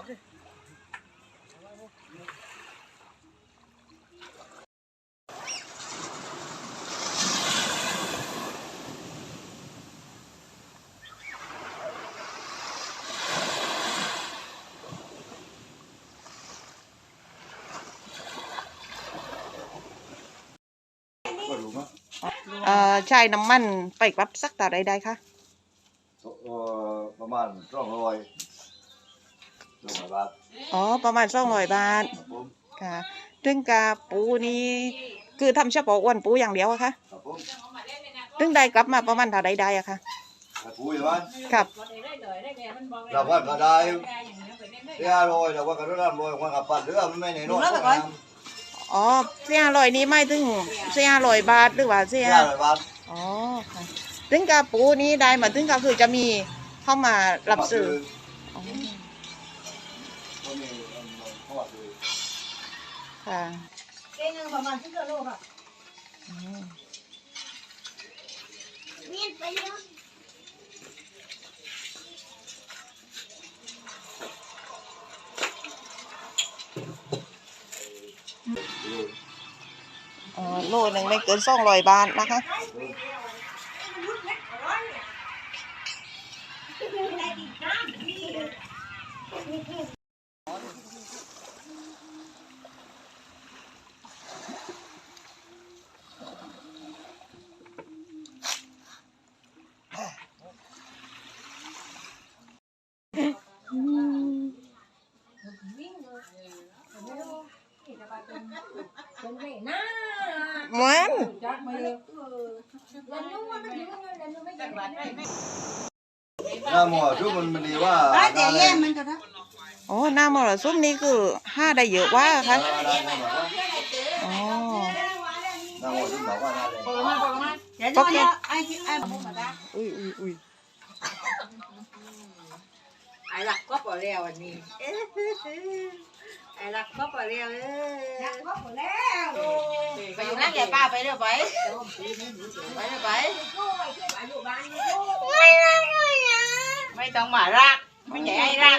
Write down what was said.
เอ่อใช้น้ำมันไปกลับสักต่อใดๆคะ ประมาณสองร้อย สองร้อยบาทอ๋อ ประมาณสองร้อยบาท ครับผมค่ะ ซึ่งกาปูนี้คือทำเฉพาะอ้วนปูอย่างเดียวอะคะครับผมซึ่งได้กลับมาประมาณเท่าใดได้อะคะถ้าคุยว่าครับ เราว่าก็ได้เสียร้อยเราว่าก็ได้ร้อยว่ากับปัดเรือมันไม่แน่นอนอ๋อเสียลอยนี้ไม่ถึงเสียลอยบาทหรือว่าเสีเสียยร้อยบาทอ๋อค่ะซึ่งกาปูนี้ได้มาซึ่งก็คือจะมีเข้ามารับซื้ออ๋อ ค่ะ เก่งประมาณที่กิโลค่ะ อืม มีดไปเยอะ อ๋อโลหนึ่งไม่เกินสองร้อยบาทนะคะ Ngoan. Ồ, Nam là giúp ní cứ ha đầy dữ quá à khách Ồ Bóc kia Ui, ui, ui. ไม่ยังไม่ได้หน้าหมอทุกมันมันดีว่าเดี๋ยวแย่มันก็ได้อ๋อหน้ามรสุมนี่คือห้าได้เยอะว่าคะอ๋อหน้าหมอทุกบอกว่าหน้าแดงปกมาปกมาเดี๋ยวจะไอ้ไอ้มาได้อุ้ยอุ้ยอุ้ยไอ้หลักก็ปล่อยแล้ววันนี้ไอ้หลักก็ปล่อยแล้วเอ้ยหลักก็ปล่อยแล้วไปอยู่นั่งแก่ป้าไปเรื่อยไปไปเรื่อยไปไม่ต้องมารักไม่ใช่ไอ้รัก